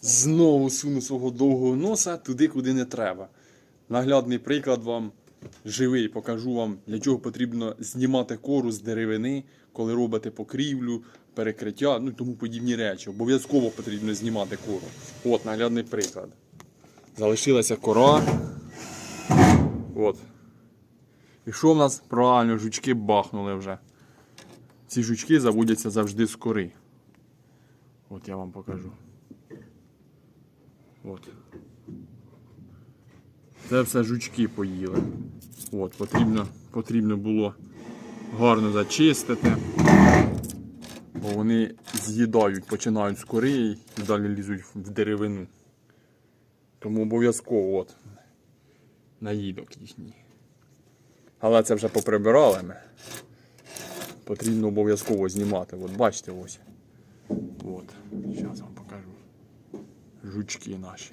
Знову суну свого довгого носа туди, куди не треба. Наглядний приклад вам живий, покажу вам, для чого потрібно знімати кору з деревини, коли робите покрівлю, перекриття, ну і тому подібні речі. Обов'язково потрібно знімати кору. От наглядний приклад. Залишилася кора. От. І що в нас? Правильно, жучки бахнули вже. Ці жучки заводяться завжди з кори. От я вам покажу. От. Це все жучки поїли. От, потрібно, потрібно було гарно зачистити. Бо вони з'їдають, починають з кори і далі лізуть в деревину. Тому обов'язково от наїдок їхній. Але це вже поприбирали ми. Потрібно обов'язково знімати. От бачите ось. От. Зараз вам покажу. Жучки наші.